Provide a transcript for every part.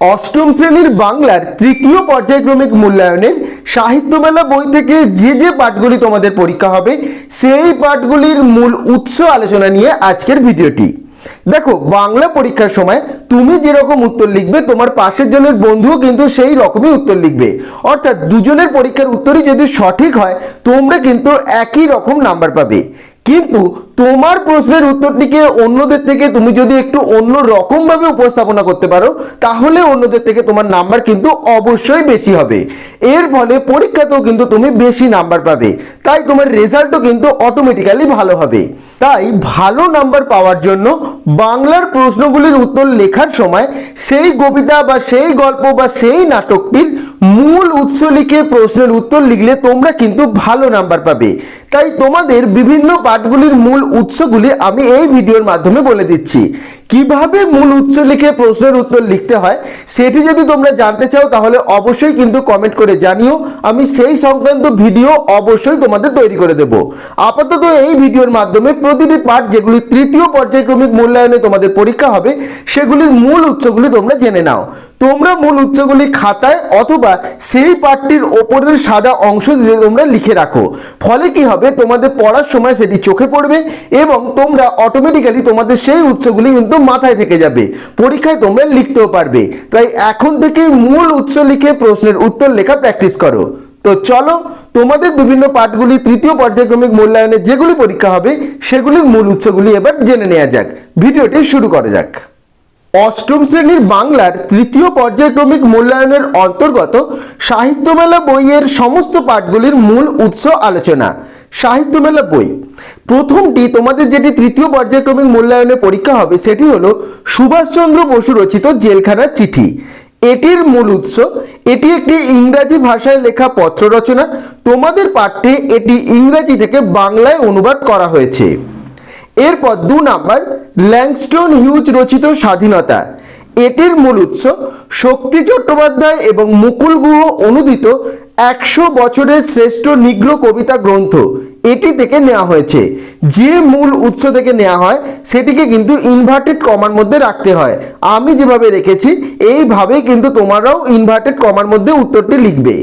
অষ্টম শ্রেণির বাংলার তৃতীয় পর্যায়ক্রমিক মূল্যায়নের সাহিত্য মেলা বই থেকে যে যে পাঠগুলি তোমাদের পরীক্ষা হবে, সেই পাঠগুলির মূল উৎস আলোচনা নিয়ে আজকের ভিডিওটি। দেখো, বাংলা পরীক্ষার সময় তুমি যেরকম উত্তর লিখবে, তোমার পাশের জনের বন্ধুও কিন্তু সেই রকমই উত্তর লিখবে। অর্থাৎ দুজনের পরীক্ষার উত্তরই যদি সঠিক হয়, তোমরা কিন্তু একই রকম নাম্বার পাবে। কিন্তু তোমার প্রশ্নের উত্তরটিকে অন্যদের থেকে তুমি যদি একটু অন্য রকম ভাবে উপস্থাপনা করতে পারো, তাহলে অন্যদের থেকে তোমার নাম্বার কিন্তু অবশ্যই বেশি হবে। এর ফলে পরীক্ষাতেও কিন্তু তুমি বেশি নাম্বার পাবে। তাই তোমার রেজাল্টও কিন্তু অটোমেটিক্যালি ভালো হবে। তাই ভালো নাম্বার পাওয়ার জন্য বাংলার প্রশ্নগুলির উত্তর লেখার সময় সেই কবিতা বা সেই গল্প বা সেই নাটকটির মূল উৎস লিখে প্রশ্নের উত্তর লিখলে তোমরা কিন্তু ভালো নাম্বার পাবে। তাই তোমাদের বিভিন্ন পাঠগুলির মূল উৎসগুলি আমি এই ভিডিওর মাধ্যমে বলে দিচ্ছি। কীভাবে মূল উৎস লিখে প্রশ্নের উত্তর লিখতে হয়, সেটি যদি তোমরা জানতে চাও তাহলে অবশ্যই কিন্তু কমেন্ট করে জানিও। আমি সেই সংক্রান্ত ভিডিও অবশ্যই তোমাদের তৈরি করে দেব। আপাতত এই ভিডিওর মাধ্যমে প্রতিটি পাঠ যেগুলি তৃতীয় পর্যায়ক্রমিক মূল্যায়নে তোমাদের পরীক্ষা হবে, সেগুলির মূল উৎসগুলি তোমরা জেনে নাও। তোমরা মূল উৎসগুলি খাতায় অথবা সেই পাঠটির ওপরের সাদা অংশ তোমরা লিখে রাখো। ফলে কি হবে? তোমাদের পড়ার সময় সেটি চোখে পড়বে এবং তোমরা অটোমেটিক্যালি তোমাদের সেই উৎসগুলি কিন্তু মাথায় থেকে যাবে। পরীক্ষায় তোমরা লিখতেও পারবে। তাই এখন থেকে মূল উৎস লিখে প্রশ্নের উত্তর লেখা প্র্যাকটিস করো। তো চলো, তোমাদের বিভিন্ন পাঠগুলি তৃতীয় পর্যায়ক্রমিক মূল্যায়নে যেগুলি পরীক্ষা হবে, সেগুলির মূল উৎসগুলি এবার জেনে নেওয়া যাক। ভিডিওটি শুরু করা যাক। অষ্টম শ্রেণির বাংলার তৃতীয় পর্যায়ক্রমিক মূল্যায়নের অন্তর্গত সাহিত্যমেলা বইয়ের সমস্ত পাঠগুলির মূল উৎস আলোচনা। সাহিত্যমেলা বই। প্রথমটি তোমাদের যেটি তৃতীয় পর্যায়ক্রমিক মূল্যায়নে পরীক্ষা হবে সেটি হলো সুভাষচন্দ্র বসু রচিত জেলখানার চিঠি। এটির মূল উৎস, এটি একটি ইংরাজি ভাষায় লেখা পত্র রচনা। তোমাদের পাঠ্যে এটি ইংরাজি থেকে বাংলায় অনুবাদ করা হয়েছে। এরপর দু নাম্বার, ল্যাংস্টোন হিউজ রচিত স্বাধীনতা। এটির মূল উৎস শক্তি চট্টোপাধ্যায় এবং মুকুল গুহ অনুদিত একশো বছরের শ্রেষ্ঠ নিগ্র কবিতা গ্রন্থ। এটি থেকে নেওয়া হয়েছে। যে মূল উৎস থেকে নেওয়া হয়, সেটিকে কিন্তু ইনভার্টেড কমার মধ্যে রাখতে হয়। আমি যেভাবে রেখেছি, এইভাবেই কিন্তু তোমরাও ইনভার্টেড কমার মধ্যে উত্তরটি লিখবে।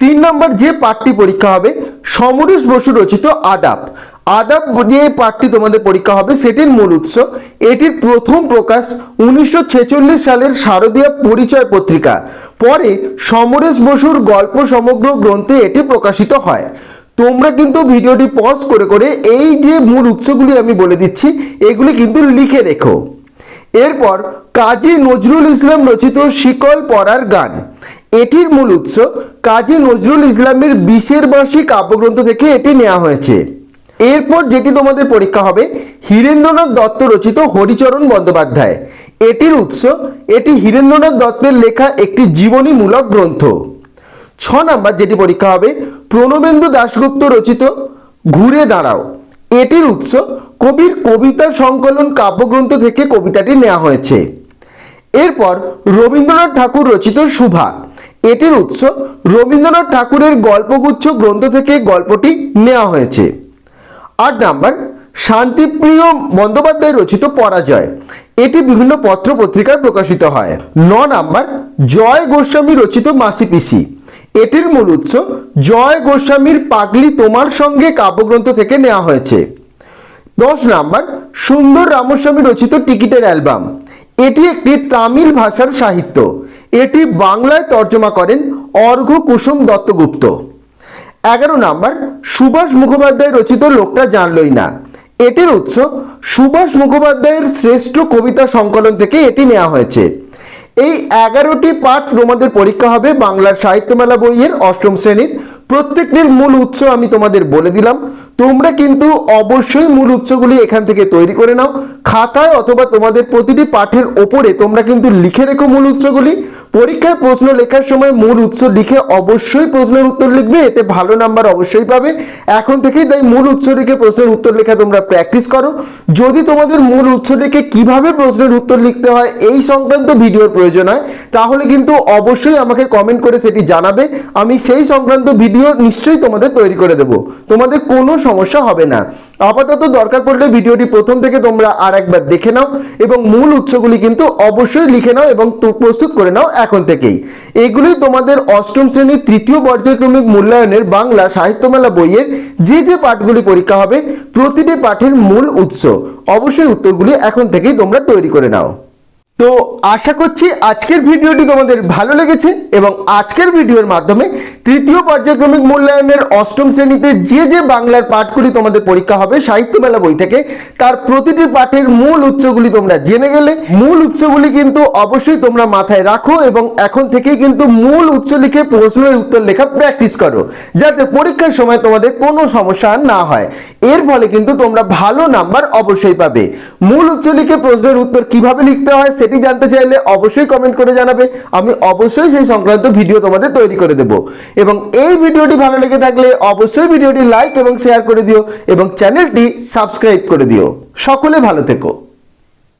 তিন নম্বর যে পাঠটি পরীক্ষা হবে, সমরেশ বসু রচিত আদাব। আদাব যে পাঠটি তোমাদের পরীক্ষা হবে, সেটির মূল উৎস। এটির প্রথম প্রকাশ উনিশশো ছেচল্লিশ সালের শারদীয় পরিচয় পত্রিকা। পরে সমরেশ বসুর গল্প সমগ্র গ্রন্থে এটি প্রকাশিত হয়। তোমরা কিন্তু ভিডিওটি পজ করে করে এই যে মূল উৎসগুলি আমি বলে দিচ্ছি, এগুলি কিন্তু লিখে রেখো। এরপর কাজী নজরুল ইসলাম রচিত শিকল পড়ার গান। এটির মূল উৎস কাজী নজরুল ইসলামের বিশের বাসী কাব্যগ্রন্থ থেকে এটি নেওয়া হয়েছে। এরপর যেটি তোমাদের পরীক্ষা হবে, হীরেন্দ্রনাথ দত্ত রচিত হরিচরণ বন্দ্যোপাধ্যায়। এটির উৎস, এটি হীরেন্দ্রনাথ দত্তের লেখা একটি জীবনীমূলক গ্রন্থ। ছ নাম্বার যেটি পরীক্ষা হবে, প্রণবেন্দু দাশগুপ্ত রচিত ঘুরে দাঁড়াও। এটির উৎস, কবির কবিতা সংকলন কাব্যগ্রন্থ থেকে কবিতাটি নেওয়া হয়েছে। এরপর রবীন্দ্রনাথ ঠাকুর রচিত সুভা এটির উৎস রবীন্দ্রনাথ ঠাকুরের গল্পগুচ্ছ গ্রন্থ থেকে গল্পটি নেওয়া হয়েছে। আট নাম্বার, শান্তিপ্রিয় বন্দ্যোপাধ্যায় রচিত পরাজয়। এটি বিভিন্ন পত্র পত্রিকায় প্রকাশিত হয়। ন নাম্বার, জয় গোস্বামী রচিত মাসি পিসি। এটির মূল উৎস, জয় গোস্বামীর পাগলি তোমার সঙ্গে কাব্যগ্রন্থ থেকে নেওয়া হয়েছে। দশ নাম্বার, সুন্দর রামস্বামী রচিত টিকিটের অ্যালবাম। এটি একটি তামিল ভাষার সাহিত্য। এটি বাংলায় তর্জমা করেন অর্ঘ কুসুম দত্তগুপ্ত। এগারো নাম্বার, সুভাষ মুখোপাধ্যায় রচিত লোকটা জানলই না। এটির উৎস, সুভাষ মুখোপাধ্যায়ের শ্রেষ্ঠ কবিতা সংকলন থেকে এটি নেওয়া হয়েছে। এই এগারোটি পাঠ তোমাদের পরীক্ষা হবে বাংলার সাহিত্যমেলা বইয়ের অষ্টম শ্রেণির। প্রত্যেকটির মূল উৎস আমি তোমাদের বলে দিলাম। তোমরা কিন্তু অবশ্যই মূল উৎসগুলি এখান থেকে তৈরি করে নাও। খাতায় অথবা তোমাদের প্রতিটি পাঠের ওপরে তোমরা কিন্তু লিখে রেখো মূল উৎসগুলি। পরীক্ষায় প্রশ্ন লেখার সময় মূল উৎস লিখে অবশ্যই প্রশ্নের উত্তর লিখবে, এতে ভালো নাম্বার অবশ্যই পাবে। এখন থেকেই তাই মূল উৎস লিখে প্রশ্নের উত্তর লেখা তোমরা প্র্যাকটিস করো। যদি তোমাদের মূল উৎস লিখে কীভাবে প্রশ্নের উত্তর লিখতে হয় এই সংক্রান্ত ভিডিওর প্রয়োজন হয়, তাহলে কিন্তু অবশ্যই আমাকে কমেন্ট করে সেটি জানাবে। আমি সেই সংক্রান্ত ভিডিও নিশ্চয়ই তোমাদের তৈরি করে দেব। তোমাদের কোনো সমস্যা হবে না। আপাতত দরকার পড়লে ভিডিওটি প্রথম থেকে তোমরা আর একবার দেখে নাও এবং মূল উৎসগুলি কিন্তু অবশ্যই লিখে নাও এবং প্রস্তুত করে নাও এখন থেকেই। এগুলোই তোমাদের অষ্টম শ্রেণির তৃতীয় পর্যায়ক্রমিক মূল্যায়নের বাংলা সাহিত্যমেলা বইয়ের যে যে পাঠগুলি পরীক্ষা হবে, প্রতিটি পাঠের মূল উৎস। অবশ্যই উত্তরগুলি এখন থেকেই তোমরা তৈরি করে নাও। তো আশা করছি আজকের ভিডিওটি তোমাদের ভালো লেগেছে এবং আজকের ভিডিওর মাধ্যমে তৃতীয় পর্যায়ক্রমিক মূল্যায়নের অষ্টম শ্রেণীতে যে যে বাংলার পাঠগুলি তোমাদের পরীক্ষা হবে সাহিত্য মেলা বই থেকে, তার প্রতিটি পাঠের মূল উৎসগুলি তোমরা জেনে গেলে। মূল উৎসগুলি কিন্তু অবশ্যই তোমরা মাথায় রাখো এবং এখন থেকেই কিন্তু মূল উৎস লিখে প্রশ্নের উত্তর লেখা প্র্যাকটিস করো, যাতে পরীক্ষার সময় তোমাদের কোনো সমস্যা না হয়। এর ফলে কিন্তু তোমরা ভালো নাম্বার অবশ্যই পাবে। মূল উৎস লিখে প্রশ্নের উত্তর কীভাবে লিখতে হয় সেটি জানতে চাইলে অবশ্যই কমেন্ট করে জানাবে। আমি অবশ্যই সেই সংক্রান্ত ভিডিও তোমাদের তৈরি করে দেব। এবং এই ভিডিওটি ভালো লেগে থাকলে অবশ্যই ভিডিওটি লাইক এবং শেয়ার করে দিও এবং চ্যানেলটি সাবস্ক্রাইব করে দিও। সকলে ভালো থেকো।